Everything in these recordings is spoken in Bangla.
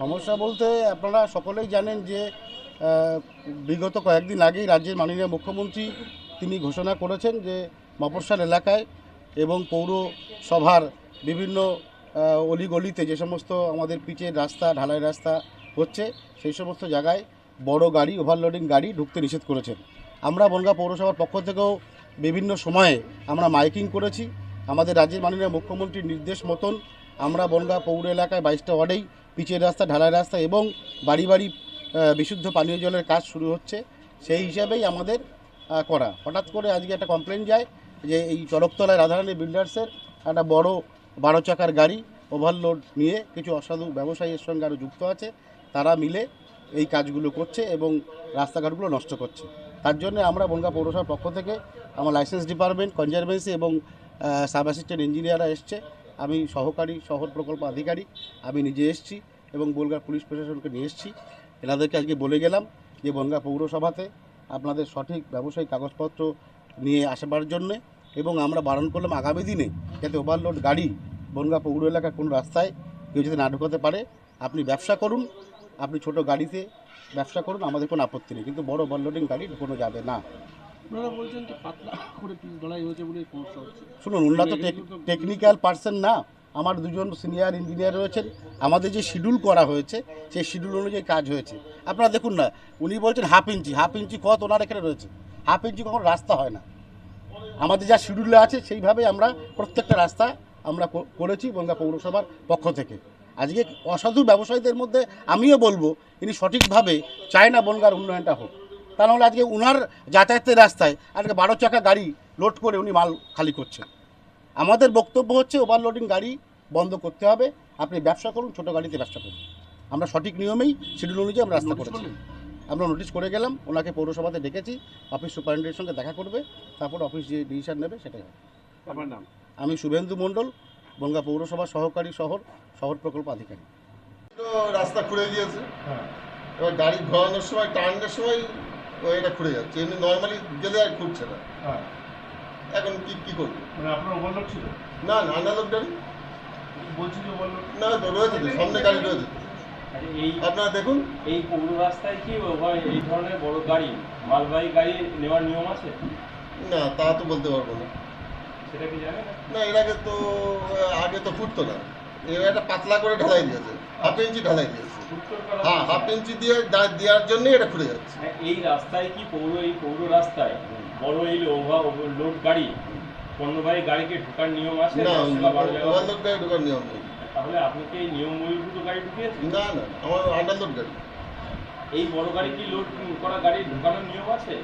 সমস্যা বলতে আপনারা সকলেই জানেন যে বিগত কয়েকদিন আগেই রাজ্যের মাননীয় মুখ্যমন্ত্রী তিনি ঘোষণা করেছেন যে, মফস্বল এলাকায় এবং পৌরসভার বিভিন্ন অলিগলিতে যে সমস্ত আমাদের পিচের রাস্তা, ঢালাই রাস্তা হচ্ছে, সেই সমস্ত জায়গায় বড় গাড়ি ওভারলোডিং গাড়ি ঢুকতে নিষেধ করেছেন। আমরা বনগাঁ পৌরসভার পক্ষ থেকেও বিভিন্ন সময়ে আমরা মাইকিং করেছি। আমাদের রাজ্যের মাননীয় মুখ্যমন্ত্রীর নির্দেশ মতন আমরা বনগাঁ পৌর এলাকায় বাইশটা ওয়ার্ডেই পিচের রাস্তা, ঢালাই রাস্তা এবং বাড়ি বাড়ি বিশুদ্ধ পানীয় জলের কাজ শুরু হচ্ছে। সেই হিসাবেই আমাদের করা। হঠাৎ করে আজকে একটা কমপ্লেন যায় যে এই চরকতলায় রাধারানী বিল্ডার্সের একটা বড় বারো চাকার গাড়ি ওভারলোড নিয়ে কিছু অসাধু ব্যবসায়ীর সঙ্গে আরও যুক্ত আছে। তারা মিলে এই কাজগুলো করছে এবং রাস্তাঘাটগুলো নষ্ট করছে। তার জন্য আমরা বনগাঁ পৌরসভার পক্ষ থেকে আমার লাইসেন্স ডিপার্টমেন্ট কনজারভেন্সি এবং সাব অ্যাসিস্ট্যান্ট ইঞ্জিনিয়াররা এসছে। আমি সহকারী শহর প্রকল্প আধিকারিক, আমি নিজে এসেছি এবং বনগাঁ পুলিশ প্রশাসনকে নিয়ে এসেছি। এনাদেরকে আজকে বলে গেলাম যে বনগাঁ পৌরসভাতে আপনাদের সঠিক ব্যবসায়িক কাগজপত্র নিয়ে আসবার জন্যে এবং আমরা বারণ করলাম আগামী দিনে যাতে ওভারলোড গাড়ি বনগাঁ পৌর এলাকার কোনো রাস্তায় কেউ যদি না ঢোকাতে পারে। আপনি ব্যবসা করুন, আপনি ছোট গাড়িতে ব্যবসা করুন, আমাদের কোনো আপত্তি নেই। কিন্তু বড় ওভারলোডিং গাড়ি ঢোকানো যাবে না। আপনারা বলছেন যে পাতলা করে পিস হয়েছে বলে সমস্যা হচ্ছে। শুনুন ওনারা তো টেকনিক্যাল পার্সন না। আমার দুজন সিনিয়র ইঞ্জিনিয়ার রয়েছেন। আমাদের যে শিডিউল করা হয়েছে সেই শিডিউল অনুযায়ী কাজ হয়েছে। আপনারা দেখুন না উনি বলছেন হাফ ইঞ্চি হাফ ইঞ্চি কত ওনার এখানে রয়েছে। হাফ ইঞ্চি কখনো রাস্তা হয় না। আমাদের যা শিডিউলে আছে সেইভাবে আমরা প্রত্যেকটা রাস্তা আমরা করেছি বনগা পৌরসভার পক্ষ থেকে। আজকে অসাধু ব্যবসায়ীদের মধ্যে আমিও বলব ইনি সঠিকভাবে চায় না বনগার উন্নয়নটা হোক। তা নাহলে আজকে উনার যাতায়াতের রাস্তায় আজকে বারো চাকা গাড়ি লোড করে উনি মাল খালি করছেন। আমাদের বক্তব্য হচ্ছে ওভারলোডিং গাড়ি বন্ধ করতে হবে। আপনি ব্যবসা করুন ছোটো গাড়িতে ব্যবসা করুন। আমরা সঠিক নিয়মেই শিডিউল অনুযায়ী আমরা রাস্তা করেছি। আমরা নোটিশ করে গেলাম ওনাকে পৌরসভাতে ডেকেছি অফিস সুপারিনটেন্ডেন্টের সঙ্গে দেখা করবে তারপর অফিস যে ডিসিশন নেবে সেটাই হবে। আপনার নাম? আমি শুভেন্দু মণ্ডল বনগা পৌরসভার সহকারী শহর শহর প্রকল্প আধিকারিক। তো রাস্তা খুঁড়ে দিয়েছে। এবার গাড়ি ঘোরানোর সময় টার্নের সময় এটা খুঁড়ে যাচ্ছে। এমনি নর্মালি গেলে আর খুঁড়ছে না। এখন কি কি করবে? মানে আপনার ওভারলোড ছিল? না না আন্ডারলোড গাড়ি। বলছি যে ওভারলোড না রয়েছে তো সামনে গাড়ি রয়েছে। তো। এই আপনারা দেখুন। এই পৌর রাস্তায় কি এই ধরনের বড় গাড়ি মালবাহী গাড়ি নেওয়ার নিয়ম আছে? না তা তো বলতে পারব না। সেটা কি জানেন? না না এর আগে তো আগে তো ফুটতো না। এবার একটা পাতলা করে ঢালাই দিয়েছে। হাফ ইঞ্চি ঢালাই দিয়েছে। হ্যাঁ হাফ ইঞ্চি দিয়ে দেওয়ার জন্যই এটা খুঁড়ে যাচ্ছে। মানে এই রাস্তায় কি পৌর এই পৌর রাস্তায় বড় এই লোড গাড়ি পণ্যবাহী গাড়িকে ঢোকার নিয়ম আছে না ওভারলোড গাড়ি ঢোকার নিয়ম নেই। তাহলে আপনি কি নিয়ম বহির্ভূত গাড়ি ঢুকিয়েছেন? না না আমার আন্ডারলোড গাড়ি। এই বড় গাড়ি কি লোড করা গাড়ি ঢোকানোর নিয়ম আছে?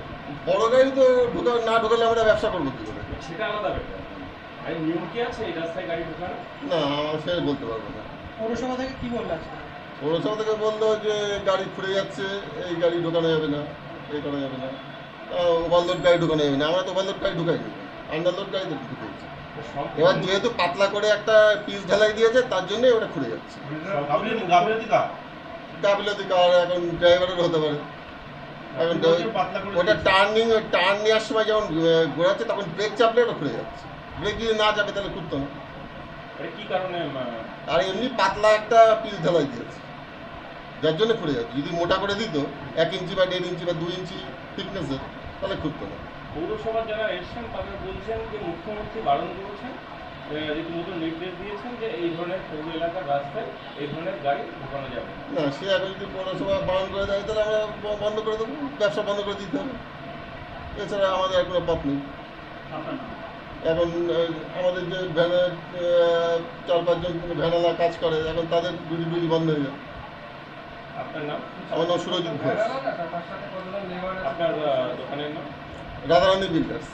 বড় গাড়ি তো ঢোকা না ঢোকালে আমরা ব্যবসা করব কি করে? সেটা আলাদা ব্যাপার। আর নিয়ম কি আছে এই রাস্তায় গাড়ি ঢোকানো না আমার সে বলতে পারব না। পৌরসভা থেকে কি বলল আজকে? পৌরসভা থেকে বলল যে গাড়ি খুঁড়ে যাচ্ছে এই গাড়ি ঢোকানো যাবে না এই করা যাবে না। ওভারলোড গাড়ি ঢোকানো যাবে না আমরা তো ওভারলোড গাড়ি ঢুকাই আন্ডারলোড গাড়ি তো ঢুকেছি এবার যেহেতু পাতলা করে একটা পিস ঢালাই দিয়েছে তার জন্যই ওটা খুঁড়ে যাচ্ছে। গাফিলতি কার? এখন ড্রাইভারের হতে পারে। এখন ওটা টার্নিং টার্ন নেওয়ার সময় যখন ঘোরাচ্ছে তখন ব্রেক চাপলে ওটা খুলে যাচ্ছে। ব্রেক যদি না চাপে তাহলে খুলতো না। আর এমনি পাতলা একটা পিস ঢালাই দিয়েছে। যার জন্য খুলে যাচ্ছে। যদি মোটা করে দিত এক ইঞ্চি বা দেড় ইঞ্চি বা দু ইঞ্চি থিকনেসের তাহলে খুলতো না। যারা এসছেন তারা বলছেন যে মুখ্যমন্ত্রী বারণ করেছেন রীতিমতো নির্দেশ দিয়েছেন যে এই ধরনের পৌর এলাকার রাস্তায় এই ধরনের গাড়ি ঢোকানো যাবে। না। সে এখন যদি পৌরসভা বারণ করে দেয় তাহলে আমরা বন্ধ করে দেবো ব্যবসা বন্ধ করে দিতে হবে। এছাড়া আমাদের কোনো পথ নেই। এখন আমাদের যে ভ্যানের চার পাঁচজন ভ্যানালা কাজ করে এখন তাদের ডুটি ডুটি বন্ধ হয়ে যায় আপনার নাম? আমার নাম সুরজিৎ ঘোষ। আপনার দোকানের নাম? রাধারানী বিল্ডার্স।